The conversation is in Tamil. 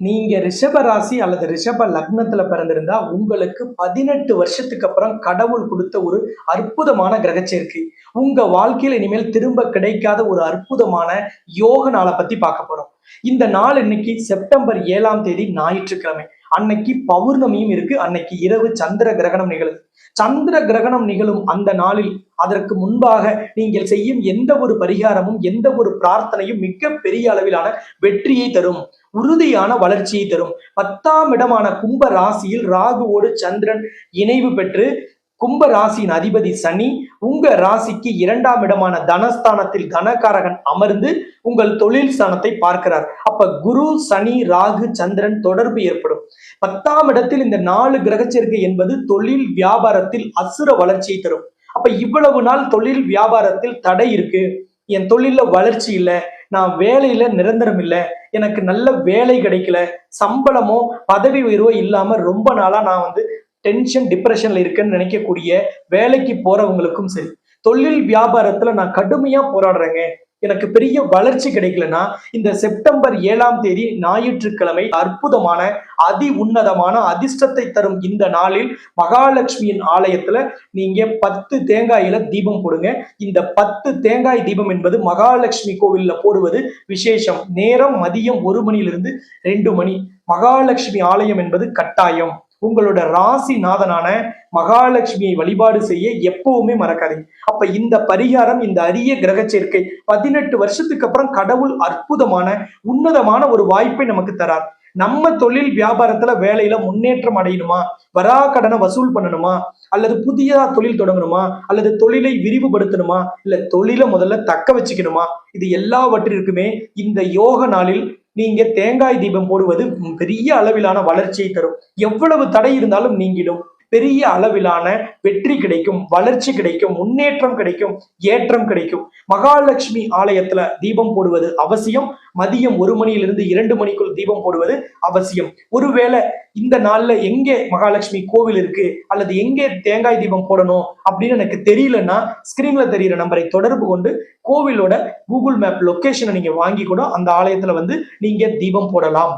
நீங்க ரிஷப ராசி அல்லது ரிஷப லக்னத்துல பிறந்திருந்தா உங்களுக்கு பதினெட்டு வருஷத்துக்கு அப்புறம் கடவுள் கொடுத்த ஒரு அற்புதமான கிரகச்சேர்க்கை உங்க வாழ்க்கையில இனிமேல் திரும்ப கிடைக்காத ஒரு அற்புதமான யோக நாளை பத்தி பார்க்க போறோம். இந்த நாள் இன்னைக்கு செப்டம்பர் ஏழாம் தேதி ஞாயிற்றுக்கிழமை. அன்னைக்கு பௌர்ணமியும் இருக்கு. அன்னைக்கு இரவு சந்திர கிரகணம் நிகழுது. சந்திர கிரகணம் நிகழும் அந்த நாளில் அதற்கு முன்பாக நீங்கள் செய்யும் எந்த ஒரு பரிகாரமும் எந்த ஒரு பிரார்த்தனையும் மிக பெரிய அளவிலான வெற்றியை தரும். உறுதியான வளர்ச்சியை தரும். பத்தாம் இடமான கும்ப ராசியில் ராகுவோடு சந்திரன் இணைவு பெற்று கும்ப ராசியின் அதிபதி சனி உங்க ராசிக்கு இரண்டாம் இடமான தனஸ்தானத்தில் கனகாரகன் அமர்ந்து உங்கள் தொழில் ஸ்தானத்தை பார்க்கிறார். அப்ப குரு சனி ராகு சந்திரன் தொடர்பு ஏற்படும். பத்தாம் இடத்தில் இந்த நாலு கிரகச்சேர்க்கை என்பது தொழில் வியாபாரத்தில் அசுர வளர்ச்சியை தரும். அப்ப இவ்வளவு நாள் தொழில் வியாபாரத்தில் தடை இருக்கு. என் தொழிலில் வளர்ச்சி இல்லை நான் வேலையில நிரந்தரம் இல்லை எனக்கு நல்ல வேலை கிடைக்கல சம்பளமோ பதவி உயர்வோ இல்லாம ரொம்ப நாளா நான் வந்து டென்ஷன் டிப்ரெஷன்ல இருக்கேன்னு நினைக்கக்கூடிய வேலைக்கு போறவங்களுக்கும் சரி. தொழில் வியாபாரத்துல நான் கடுமையா போராடுறேங்க. எனக்கு பெரிய வளர்ச்சி கிடைக்கலன்னா இந்த செப்டம்பர் ஏழாம் தேதி ஞாயிற்றுக்கிழமை அற்புதமான அதி உன்னதமான அதிர்ஷ்டத்தை தரும் இந்த நாளில் மகாலட்சுமியின் ஆலயத்துல நீங்க பத்து தேங்காயில தீபம் போடுங்க. இந்த பத்து தேங்காய் தீபம் என்பது மகாலட்சுமி கோவில்ல போடுவது விசேஷம். நேரம் மதியம் ஒரு மணியிலிருந்து ரெண்டு மணி. மகாலட்சுமி ஆலயம் என்பது கட்டாயம். உங்களோட ராசி நாதனான மகாலட்சுமியை வழிபாடு செய்ய எப்பவுமே மறக்காதீங்க. அப்ப இந்த பரிகாரம் இந்த அரிய கிரக சேர்க்கை பதினெட்டு வருஷத்துக்கு அப்புறம் கடவுள் அற்புதமான உன்னதமான ஒரு வாய்ப்பை நமக்கு தரார். நம்ம தொழில் வியாபாரத்துல வேலையில முன்னேற்றம் அடையணுமா? வரா கடனை வசூல் பண்ணணுமா? அல்லது புதியதா தொழில் தொடங்கணுமா? அல்லது தொழிலை விரிவுபடுத்தணுமா? இல்ல தொழிலை முதல்ல தக்க வச்சுக்கணுமா? இது எல்லாவற்றிற்குமே இந்த யோக நாளில் நீங்க தேங்காய் தீபம் போடுவது பெரிய அளவிலான வளர்ச்சியை தரும். எவ்வளவு தடை இருந்தாலும் நீங்கிடும். பெரிய அளவிலான வெற்றி கிடைக்கும் வளர்ச்சி கிடைக்கும் முன்னேற்றம் கிடைக்கும் ஏற்றம் கிடைக்கும். மகாலட்சுமி ஆலயத்துல தீபம் போடுவது அவசியம். மதியம் ஒரு மணியிலிருந்து இரண்டு மணிக்குள் தீபம் போடுவது அவசியம். ஒருவேளை இந்த நாள்ல எங்கே மகாலட்சுமி கோவில் இருக்கு அல்லது எங்கே தேங்காய் தீபம் போடணும் அப்படின்னு எனக்கு தெரியலன்னா ஸ்கிரீன்ல தெரியிற நம்பரை தொடர்பு கொண்டு கோவிலோட கூகுள் மேப் லொக்கேஷனை நீங்க வாங்கி கூட அந்த ஆலயத்துல வந்து நீங்க தீபம் போடலாம்.